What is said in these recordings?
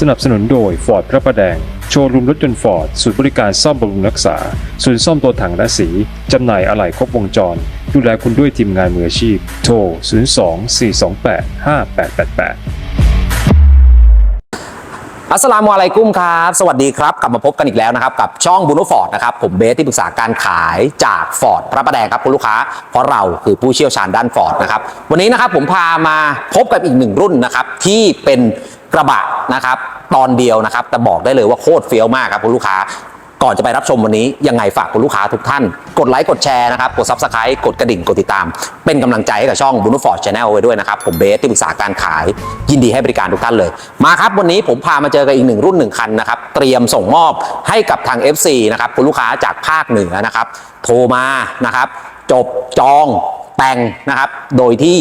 สนับสนุนโดย Ford พระประแดง โชว์รูมรถยนต์ฟอร์ดศูนย์บริการซ่อมบำรุงรักษา ศูนย์ซ่อมตัวถังและสี จำหน่ายอะไหล่ครบวงจร ดูแลคุณด้วยทีมงานมืออาชีพ โทร 02 428 5888อัสลามุอะลัยกุมครับ สวัสดีครับ กลับมาพบกันอีกแล้วนะครับ กับช่องบูโนฟอร์ดนะครับ ผมเบสที่ปรึกษาการขายจากฟอร์ดพระประแดงครับคุณลูกค้า เพราะเราคือผู้เชี่ยวชาญด้านฟอร์ดนะครับ วันนี้นะครับผมพามาพบกับอีกหนึ่งรุ่นนะครับ ที่เป็น กระบะนะครับ ตอนเดียวนะครับ แต่บอกได้เลยว่าโคตรเฟี้ยวมากครับคุณลูกค้าก่อนจะไปรับชมวันนี้ยังไงฝากคุณลูกค้าทุกท่าน กดไลค์กดแชร์นะครับกดซับสไครต์กดกระดิ่ง กดติดตาม เป็นกำลังใจให้กับช่องบุนฟอร์ดชาแนลไว้ด้วยนะครับ ผมเบสที่ปรึกษาการขาย ยินดีให้บริการทุกท่านเลย มาครับ วันนี้ผมพามาเจอกับอีกหนึ่งรุ่นหนึ่งคันนะครับ เตรียมส่งมอบให้กับทาง FC นะครับคุณลูกค้าจากภาคเหนือนะครับ โทรมานะครับ จบจองแต่งนะครับ โดยที่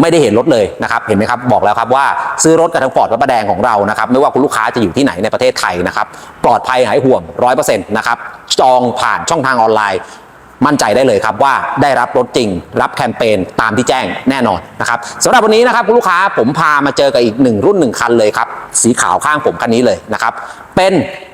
ไม่ได้เห็นรถเลยนะครับเห็นไหมครับบอกแล้วครับว่าซื้อรถกับทางฟอร์ดพระประแดงของเรานะครับไม่ว่าคุณลูกค้าจะอยู่ที่ไหนในประเทศไทยนะครับปลอดภัยหายห่วงร้อยเปอร์เซ็นต์นะครับจองผ่านช่องทางออนไลน์มั่นใจได้เลยครับว่าได้รับรถจริง รับแคมเปญตามที่แจ้งแน่นอนนะครับสำหรับวันนี้นะครับคุณลูกค้าผมพามาเจอกับอีกหนึ่งรุ่นหนึ่งคันเลยครับ สีขาวข้างผมคันนี้เลยนะครับ เป็น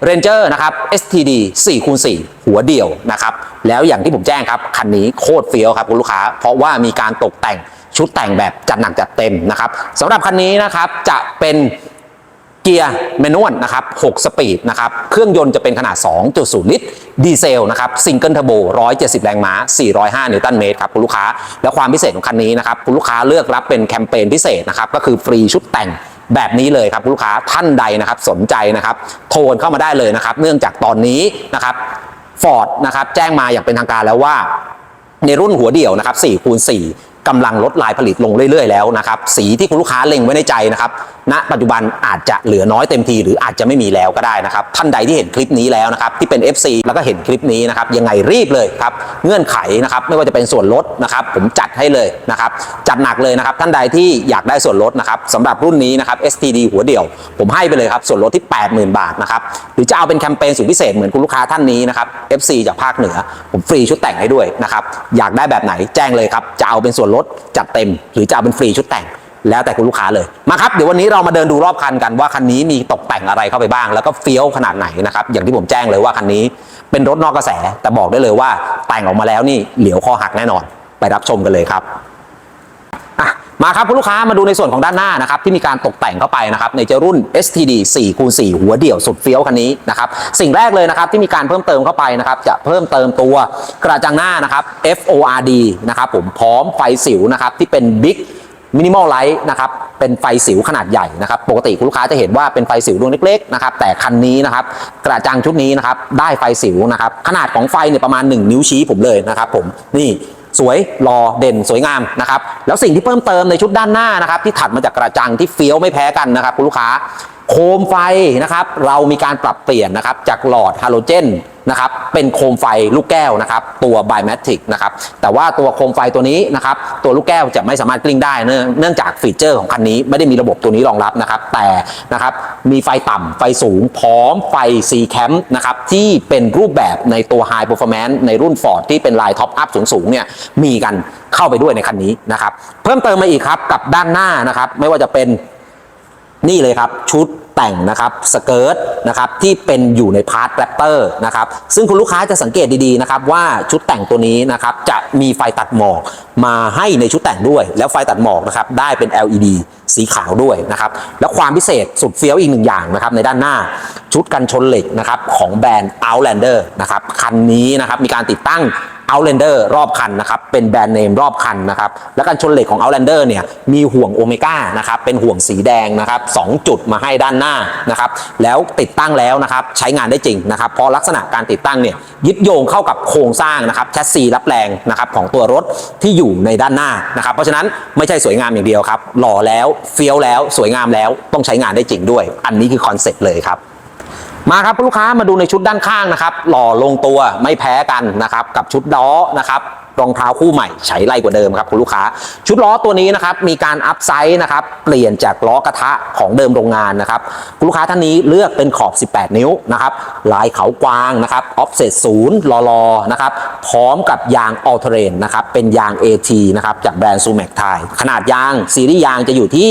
Ranger นะครับ STD 4คูณ4หัวเดี่ยวนะครับ แล้วอย่างที่ผมแจ้งครับ คันนี้โคตรเฟี้ยวครับคุณลูกค้า เพราะว่ามีการตกแต่ง ชุดแต่งแบบจัดหนักจัดเต็มนะครับสำหรับคันนี้นะครับจะเป็นเกียร์แมนนวลนะครับ6สปีดนะครับ เครื่องยนต์จะเป็นขนาด 2.0 ลิตร ดีเซลนะครับซิงเกิลเทอร์โบ 170 แรงม้า 405 นิวตันเมตรครับคุณลูกค้า และความพิเศษของคันนี้นะครับคุณลูกค้าเลือกรับเป็นแคมเปญพิเศษนะครับ ก็คือฟรีชุดแต่งแบบนี้เลยครับคุณลูกค้าท่านใดนะครับสนใจนะครับโทรเข้ามาได้เลยนะครับ เนื่องจากตอนนี้นะครับฟอร์ดนะครับแจ้งมาอย่างเป็นทางการแล้วว่า ในรุ่นหัวเดี่ยวนะครับ4คูณ4 กำลังลดลายผลิตลงเรื่อยๆแล้วนะครับสีที่คุณลูกค้าเล็งไว้ในใจนะครับณปัจจุบันอาจจะเหลือน้อยเต็มทีหรืออาจจะไม่มีแล้วก็ได้นะครับท่านใดที่เห็นคลิปนี้แล้วนะครับที่เป็น FC แล้วก็เห็นคลิปนี้นะครับยังไงรีบเลยครับเงื่อนไขนะครับไม่ว่าจะเป็นส่วนลดนะครับผมจัดให้เลยนะครับจัดหนักเลยนะครับท่านใดที่อยากได้ส่วนลดนะครับสำหรับรุ่นนี้นะครับ STD หัวเดี่ยว ผมให้ไปเลยครับส่วนลดที่ 80,000 บาทนะครับหรือจะเอาเป็นแคมเปญสุดพิเศษเหมือนคุณลูกค้าท่านนี้นะครับ FC จากภาคเหนือ ผมฟรีชุดแต่งให้ด้วยนะครับอยากได้แบบไหนแจ้งเลยครับจะเอาเป็นส่วนลดจัดเต็ม หรือจะเอาเป็นฟรีชุดแต่ง แล้วแต่คุณลูกค้าเลย มาครับ เดี๋ยววันนี้เรามาเดินดูรอบคันกันว่าคันนี้มีตกแต่งอะไรเข้าไปบ้าง แล้วก็เฟี้ยวขนาดไหนนะครับอย่างที่ผมแจ้งเลยว่าคันนี้เป็นรถนอกกระแส แต่บอกได้เลยว่าแต่งออกมาแล้วนี่เหลียวคอหักแน่นอน ไปรับชมกันเลยครับ มาครับคุณลูกค้ามาดูในส่วนของด้านหน้านะครับที่มีการตกแต่งเข้าไปนะครับในเจ้ารุ่น STD 4คูณ4หัวเดี่ยวสุดเฟี้ยวคันนี้นะครับสิ่งแรกเลยนะครับที่มีการเพิ่มเติมเข้าไปนะครับจะเพิ่มเติมตัวกระจังหน้านะครับ FORD นะครับผมพร้อมไฟสิวนะครับที่เป็น Big มินิมอลไลท์นะครับเป็นไฟสิวขนาดใหญ่นะครับปกติคุณลูกค้าจะเห็นว่าเป็นไฟสิวดวงเล็กๆนะครับแต่คันนี้นะครับกระจังชุดนี้นะครับได้ไฟสิวนะครับขนาดของไฟเนี่ยประมาณ 1 นิ้วชี้ผมเลยนะครับผมนี่ สวยรอเด่นสวยงามนะครับแล้วสิ่งที่เพิ่มเติมในชุดด้านหน้านะครับที่ถัดมาจากกระจังที่เฟี้ยวไม่แพ้กันนะครับคุณลูกค้า โคมไฟนะครับเรามีการปรับเปลี่ยนนะครับจากหลอดฮาโลเจนนะครับเป็นโคมไฟลูกแก้วนะครับตัวไบแมทริกนะครับแต่ว่าตัวโคมไฟตัวนี้นะครับตัวลูกแก้วจะไม่สามารถกลิ้งได้เนื่องจากฟีเจอร์ของคันนี้ไม่ได้มีระบบตัวนี้รองรับนะครับแต่นะครับมีไฟต่ำไฟสูงพร้อมไฟ C Cam นะครับที่เป็นรูปแบบในตัว High Performance ในรุ่น Ford ที่เป็นลายท็อปอัพสูงๆเนี่ยมีกันเข้าไปด้วยในคันนี้นะครับเพิ่มเติมมาอีกครับกับด้านหน้านะครับไม่ว่าจะเป็น นี่เลยครับชุดแต่งนะครับสเกิร์ตนะครับที่เป็นอยู่ในพาร์ทแรปเตอร์นะครับซึ่งคุณลูกค้าจะสังเกตดีๆนะครับว่าชุดแต่งตัวนี้นะครับจะมีไฟตัดหมอกมาให้ในชุดแต่งด้วย แล้วไฟตัดหมอกนะครับได้เป็น LED สีขาวด้วยนะครับแล้วความพิเศษสุดเฟี้ยวอีกหนึ่งอย่างนะครับในด้านหน้าชุดกันชนเหล็กนะครับของแบรนด์ Outlander นะครับคันนี้นะครับมีการติดตั้ง Outlander รอบคันนะครับ เป็นแบรนด์เนมรอบคันนะครับ และการชนเหล็กของ Outlander เนี่ย มีห่วงโอเมก้านะครับ เป็นห่วงสีแดงนะครับสองจุดมาให้ด้านหน้านะครับ แล้วติดตั้งแล้วนะครับ ใช้งานได้จริงนะครับ เพราะลักษณะการติดตั้งเนี่ยยึดโยงเข้ากับโครงสร้างนะครับแชสซีรับแรงนะครับของตัวรถที่อยู่ในด้านหน้านะครับ เพราะฉะนั้นไม่ใช่สวยงามอย่างเดียวครับ หล่อแล้วเฟี้ยวแล้วสวยงามแล้วต้องใช้งานได้จริงด้วย อันนี้คือคอนเซ็ปต์เลยครับ มาครับลูกค้ามาดูในชุดด้านข้างนะครับ หล่อลงตัวไม่แพ้กันนะครับ กับชุดล้อนะครับ รองเท้าคู่ใหม่ใช้ไรกว่าเดิมครับคุณลูกค้า ชุดล้อตัวนี้นะครับมีการอัพไซส์นะครับเปลี่ยนจากล้อกระทะของเดิมโรงงานนะครับคุณลูกค้าท่านนี้เลือกเป็นขอบ 18 นิ้วนะครับลายเขากวางนะครับออฟเซตศูนย์ลอลอนะครับพร้อมกับยางออ l เทเรนนะครับเป็นยาง AT นะครับจากแบรนด์ซูแมกไทยขนาดยางซีรีส์ยางจะอยู่ที่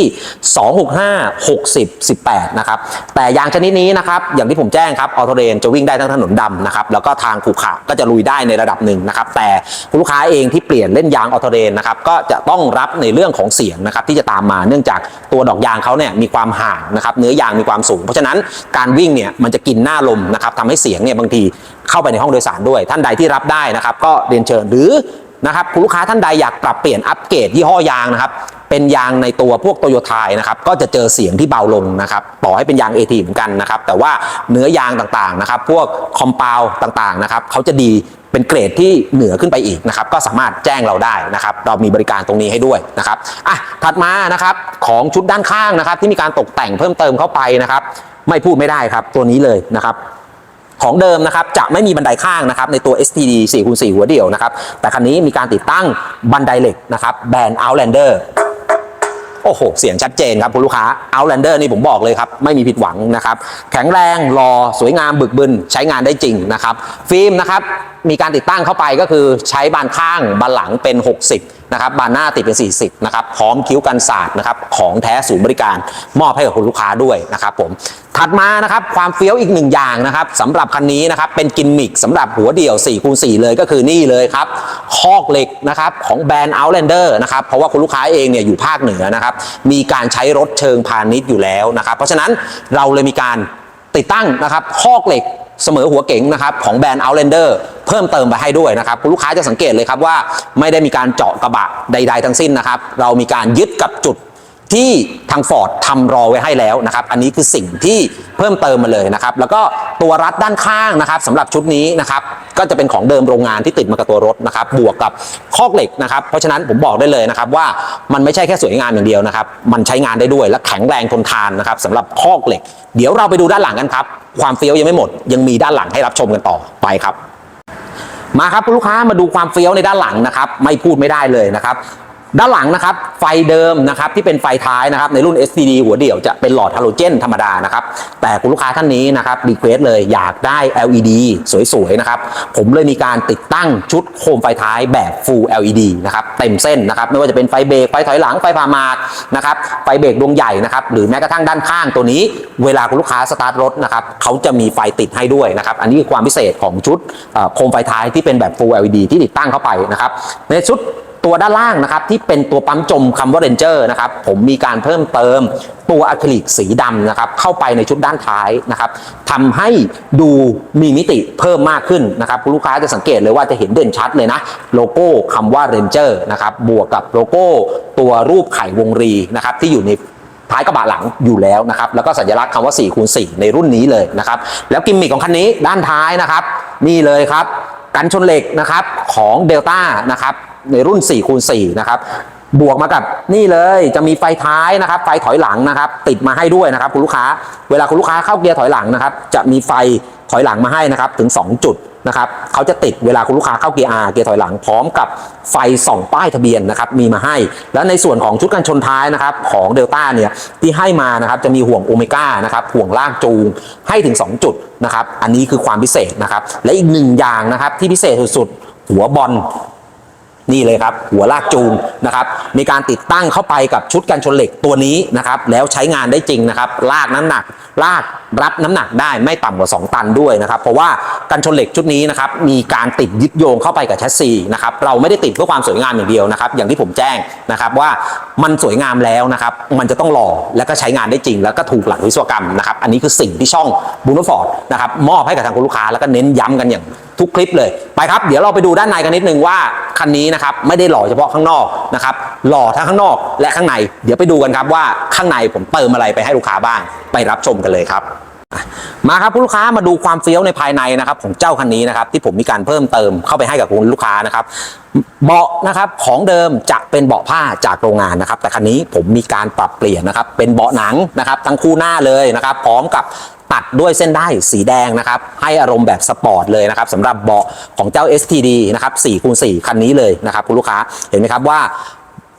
265 60 18 นะครับแต่ยางชนิดนี้นะครับอย่างที่ผมแจ้งครับออโตเรนจะวิ่งได้ทั้งถนนดำนะครับแล้วก็ทางขรุขระก็จะลุยได้ในระดับหนึ่งนะครับแต่คุณลูกค้าเองที่เปลี่ยนเล่นยางออโตเรนนะครับก็จะต้องรับในเรื่องของเสียงนะครับที่จะตามมาเนื่องจากตัวดอกยางเขาเนี่ยมีความห่างนะครับเนื้อยางมีความสูง เพราะฉะนั้นการวิ่งเนี่ยมันจะกินหน้าลมนะครับทำให้เสียงเนี่ยบางทีเข้าไปในห้องโดยสารด้วย ท่านใดที่รับได้นะครับก็เรียนเชิญหรือ นะครับคุณลูกค้าท่านใดอยากปรับเปลี่ยนอัปเกรดยี่ห้อยางนะครับเป็นยางในตัวพวกโตโยต้านะครับก็จะเจอเสียงที่เบาลงนะครับต่อให้เป็นยาง AT เหมือนกันนะครับแต่ว่าเนื้อยางต่างๆนะครับพวกคอมเพลต่างๆนะครับเขาจะดีเป็นเกรดที่เหนือขึ้นไปอีกนะครับก็สามารถแจ้งเราได้นะครับเรามีบริการตรงนี้ให้ด้วยนะครับอะถัดมานะครับของชุดด้านข้างนะครับที่มีการตกแต่งเพิ่มเติมเข้าไปนะครับไม่พูดไม่ได้ครับตัวนี้เลยนะครับ ของเดิมนะครับจะไม่มีบันไดข้างนะครับในตัว STD 4คูณ4หัวเดี่ยวนะครับแต่คันนี้มีการติดตั้งบันไดเหล็กนะครับแบรนด์ Outlander โอ้โห เสียงชัดเจนครับคุณลูกค้า Outlander นี่ผมบอกเลยครับ ไม่มีผิดหวังนะครับ แข็งแรงรอสวยงามบึกบึน ใช้งานได้จริงนะครับ ฟิล์มนะครับ มีการติดตั้งเข้าไปก็คือใช้บานข้าง บานหลังเป็น 60 นะครับ บานหน้าติดเป็น 40 นะครับ พร้อมคิ้วกันศาสตร์นะครับ ของแท้ศูนย์บริการมอบให้กับคุณลูกค้าด้วยนะครับผม ถัดมานะครับความเฟี้ยวอีกหนึ่งอย่างนะครับสำหรับคันนี้นะครับเป็นกิมมิคสำหรับหัวเดี่ยว4คูณ4เลยก็คือนี่เลยครับคอกเหล็กนะครับของแบรนด์ Outlander นะครับเพราะว่าคุณลูกค้าเองเนี่ยอยู่ภาคเหนือนะครับมีการใช้รถเชิงพาณิชย์อยู่แล้วนะครับ เพราะฉะนั้นเราเลยมีการติดตั้งนะครับคอกเหล็กเสมอหัวเก๋งนะครับของแบรนด์ Outlander เพิ่มเติมไปให้ด้วยนะครับคุณลูกค้าจะสังเกตเลยครับว่าไม่ได้มีการเจาะกระบะใด ๆ ทั้งสิ้นนะครับ เรามีการยึดกับจุด ที่ทางฟอร์ดทำรอไว้ให้แล้วนะครับ อันนี้คือสิ่งที่เพิ่มเติมมาเลยนะครับ แล้วก็ตัวรัดด้านข้างนะครับสำหรับชุดนี้นะครับ ก็จะเป็นของเดิมโรงงานที่ติดมากับตัวรถนะครับ บวกกับคอกเหล็กนะครับ เพราะฉะนั้นผมบอกได้เลยนะครับว่ามันไม่ใช่แค่สวยงามอย่างเดียวนะครับ มันใช้งานได้ด้วยและแข็งแรงทนทานนะครับสำหรับคอกเหล็ก เดี๋ยวเราไปดูด้านหลังกันครับ ความเฟี้ยวยังไม่หมด ยังมีด้านหลังให้รับชมกันต่อไปครับมาครับคุณลูกค้ามาดูความเฟี้ยวในด้านหลังนะครับ ไม่พูดไม่ได้เลยนะครับ ด้านหลังนะครับไฟเดิมนะครับที่เป็นไฟท้ายนะครับในรุ่น STD หัวเดี่ยวจะเป็นหลอดฮาโลเจนธรรมดานะครับแต่คุณลูกค้าท่านนี้นะครับรีเควสเลยอยากได้ LED สวยๆนะครับผมเลยมีการติดตั้งชุดโคมไฟท้ายแบบ Full LED นะครับเต็มเส้นนะครับไม่ว่าจะเป็นไฟเบรกไฟถอยหลังไฟพามาดนะครับไฟเบรกดวงใหญ่นะครับหรือแม้กระทั่งด้านข้างตัวนี้ เวลาคุณลูกค้าสตาร์ทรถนะครับเขาจะมีไฟติดให้ด้วยนะครับอันนี้คือความพิเศษของชุดโคมไฟท้ายที่เป็นแบบ Full LED ที่ติดตั้งเข้าไปนะครับในชุด ตัวด้านล่างนะครับที่เป็นตัวปั๊มจมคำว่า Ranger นะครับผมมีการเพิ่มเติมตัวอะคริลิกสีดำนะครับเข้าไปในชุดด้านท้ายนะครับทำให้ดูมีมิติเพิ่มมากขึ้นนะครับลูกค้าจะสังเกตเลยว่าจะเห็นเด่นชัดเลยนะโลโก้คำว่า Ranger นะครับบวกกับโลโก้ตัวรูปไข่วงรีนะครับที่อยู่ในท้ายกระบะหลังอยู่แล้วนะครับแล้วก็สัญลักษณ์คำว่า4คูณ4ในรุ่นนี้เลยนะครับแล้วกิมมิคของคันนี้ด้านท้ายนะครับนี่เลยครับกันชนเหล็กนะครับของเดลต้านะครับ ในรุ่น4คูณ4นะครับบวกมากับนี่เลยจะมีไฟท้ายนะครับ ไฟถอยหลังนะครับ ติดมาให้ด้วยนะครับ คุณลูกค้า เวลาคุณลูกค้าเข้าเกียร์ถอยหลังนะครับ จะมีไฟถอยหลังมาให้นะครับถึง 2 จุดนะครับเขาจะติดเวลาคุณลูกค้าเข้าเกียร์ R เกียร์ถอยหลังพร้อมกับไฟส่องป้ายทะเบียนนะครับมีมาให้ แล้วในส่วนของชุดกันชนท้ายนะครับของเดลต้าเนี่ยที่ให้มานะครับจะมีห่วงโอเมก้านะครับห่วงลากจูงให้ถึง 2 จุดนะครับอันนี้คือความพิเศษนะครับและอีกหนึ่งอย่างนะครับที่พิเศษสุดๆหัวบอล นี่เลยครับ หัวลากจูงนะครับ มีการติดตั้งเข้าไปกับชุดกันชนเหล็กตัวนี้นะครับ แล้วใช้งานได้จริงนะครับ ลากน้ำหนัก ลากรับน้ำหนักได้ไม่ต่ำกว่า 2 ตันด้วยนะครับ เพราะว่ากันชนเหล็กชุดนี้นะครับ มีการติดยึดโยงเข้าไปกับแชสซีนะครับ เราไม่ได้ติดเพื่อความสวยงามอย่างเดียวนะครับ อย่างที่ผมแจ้งนะครับว่ามันสวยงามแล้วนะครับ มันจะต้องหล่อแล้วก็ใช้งานได้จริง แล้วก็ถูกหลักวิศวกรรมนะครับ อันนี้คือสิ่งที่ช่องบูนฟอร์ดนะครับมอบให้กับทางคุณลูกค้าแล้วก็เน้นย้ำกันอย่าง ทุกคลิปเลยไปครับ เดี๋ยวเราไปดูด้านในกันนิดนึงว่าคันนี้นะครับไม่ได้หล่อเฉพาะข้างนอกนะครับหล่อทั้งข้างนอกและข้างใน เดี๋ยวไปดูกันครับว่าข้างในผมเติมอะไรไปให้ลูกค้าบ้าง ไปรับชมกันเลยครับ มาครับคุณลูกค้ามาดูความเฟี้ยวในภายในนะครับของเจ้าคันนี้นะครับที่ผมมีการเพิ่มเติมเข้าไปให้กับคุณลูกค้านะครับเบาะนะครับของเดิมจะเป็นเบาะผ้าจากโรงงานนะครับ แต่คันนี้ผมมีการปรับเปลี่ยนนะครับ เป็นเบาะหนังนะครับ ทั้งคู่หน้าเลยนะครับ พร้อมกับตัดด้วยเส้นได้สีแดงนะครับ ให้อารมณ์แบบสปอร์ตเลยนะครับสำหรับเบาะของเจ้า STD นะครับ4คูณ4คันนี้เลยนะครับ คุณลูกค้าเห็นไหมครับว่า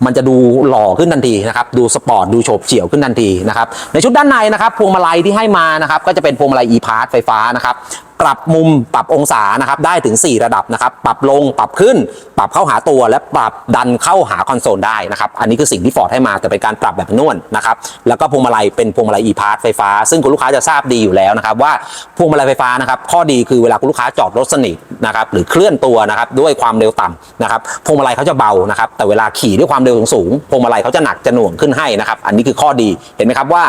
มันจะดูหล่อขึ้นทันทีนะครับ ดูสปอร์ต ดูโฉบเฉี่ยวขึ้นทันทีนะครับ ในชุดด้านในนะครับ พวงมาลัยที่ให้มานะครับ ก็จะเป็นพวงมาลัย e-part ไฟฟ้านะครับปรับมุมปรับองศานะครับได้ถึง 4 ระดับนะครับ ปรับลงปรับขึ้น ปรับเข้าหาตัวและปรับดันเข้าหาคอนโซลได้นะครับ อันนี้คือสิ่งที่ฟอร์ดให้มาแต่เป็นการปรับแบบนวลนะครับ แล้วก็พวงมาลัยเป็นพวงมาลัย e-pass ไฟฟ้า ซึ่งคุณลูกค้าจะทราบดีอยู่แล้วนะครับ ว่าพวงมาลัยไฟฟ้านะครับ ข้อดีคือเวลาคุณลูกค้าจอดรถสนิทนะครับหรือเคลื่อนตัวนะครับด้วยความเร็วต่ำนะครับพวงมาลัยเขาจะเบานะครับแต่เวลาขี่ด้วยความเร็วสูงพวงมาลัยเขาจะหนักจะหน่วงขึ้นให้นะครับ อันนี้คือข้อดีเห็นไหมครับว่า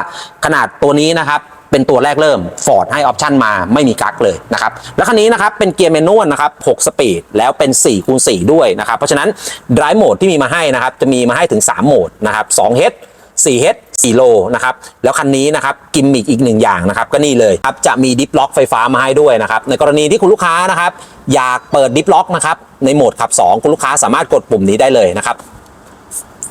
ขนาดตัวนี้นะครับเป็นตัวแรกเริ่ม Ford ให้ออปชันมาไม่มีกักเลยนะครับแล้วคันนี้นะครับเป็นเกียร์แมนนวลนะครับ6สปีดแล้วเป็น4คูณ4ด้วยนะครับเพราะฉะนั้น Drive Mode ที่มีมาให้นะครับจะมีมาให้ถึง 3 โหมดนะครับ2 h 4 h 4โลนะครับ แล้วคันนี้นะครับกิมมิกอีกหนึ่งอย่างนะครับก็นี่เลยครับจะมีดิฟล็อกไฟฟ้ามาให้ด้วยนะครับ ในกรณีที่คุณลูกค้านะครับ อยากเปิดดิฟล็อกนะครับในโหมดขับ 2 คุณลูกค้าสามารถกดปุ่มนี้ได้เลยนะครับ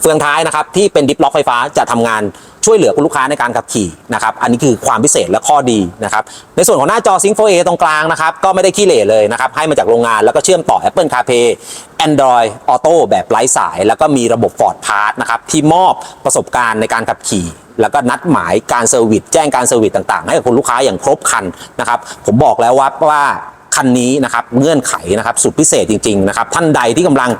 เฟืองท้ายนะครับที่เป็นดิฟล็อกไฟฟ้าจะทำงาน ช่วยเหลือคุณลูกค้าในการขับขี่นะครับอันนี้คือความพิเศษและข้อดีนะครับในส่วนของหน้าจอ Sync 4A ตรงกลางนะครับก็ไม่ได้ขี้เหร่เลยนะครับให้มาจากโรงงานแล้วก็เชื่อมต่อ Apple CarPlay Android Auto แบบไร้สาย แล้วก็มีระบบ Ford Pass นะครับที่มอบประสบการณ์ในการขับขี่แล้วก็นัดหมายการเซอร์วิสแจ้งการเซอร์วิสต่างๆ ให้กับคุณลูกค้าอย่างครบครันนะครับผมบอกแล้วว่าว่า คันนี้นะครับเงื่อนไขนะครับสุดพิเศษจริงๆนะครับท่านใดที่กำลัง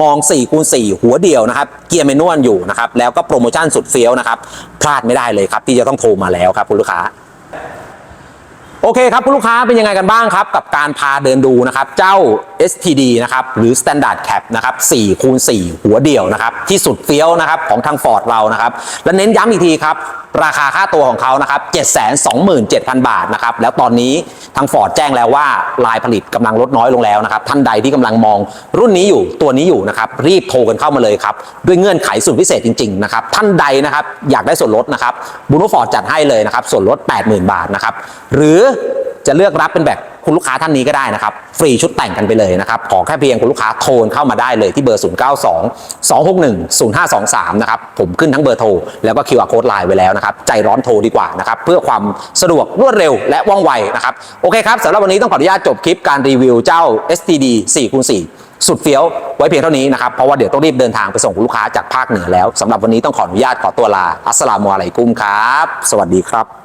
มอง4คูณ4หัวเดียวนะครับเกียร์เมนวลอยู่นะครับแล้วก็โปรโมชั่นสุดเฟี้ยวนะครับพลาดไม่ได้เลยครับที่จะต้องโทรมาแล้วครับคุณลูกค้าโอเคครับคุณลูกค้าเป็นยังไงกันบ้างครับ กับการพาเดินดูนะครับ เจ้า STD นะครับหรือ Standard Cap นะครับ4คูณ4หัวเดี่ยวนะครับที่สุดเฟี้ยวนะครับของทาง Ford เรานะครับ และเน้นย้ำอีกทีครับ ราคาค่าตัวของเขานะครับ 727,000 บาทนะครับ แล้วตอนนี้ทาง Ford แจ้งแล้วว่าลายผลิตกำลังลดน้อยลงแล้วนะครับ ท่านใดที่กำลังมองรุ่นนี้อยู่ตัวนี้อยู่นะครับ รีบโทรกันเข้ามาเลยครับ ด้วยเงื่อนไขสุดพิเศษจริงๆนะครับ ท่านใดนะครับอยากได้ส่วนลดนะครับบูโนฟอร์ดจัดให้เลยนะครับ ส่วนลด 80,000 บาทนะครับ หรือ จะเลือกรับเป็นแบบคุณลูกค้าท่านนี้ก็ได้นะครับ ฟรีชุดแต่งกันไปเลยนะครับ ขอแค่เพียงคุณลูกค้าโทรเข้ามาได้เลยที่เบอร์ 0 9 2 2 6 1 0 5 2 3 นะครับ ผมขึ้นทั้งเบอร์โทร แล้วก็ QR code ไลน์ไว้แล้วนะครับ ใจร้อนโทรดีกว่านะครับ เพื่อความสะดวกรวดเร็วและว่องไวนะครับ โอเคครับสำหรับวันนี้ต้องขออนุญาตจบคลิปการรีวิวเจ้า STD 4คูณ4สุดเฟี้ยวไว้เพียงเท่านี้นะครับ เพราะว่าเดี๋ยวต้องรีบเดินทางไปส่งคุณลูกค้าจากภาคเหนือแล้วสำหรับวันนี้ต้องขออนุญาตขอตัวลาอัสสลามุอะลัยกุมครับ สวัสดีครับ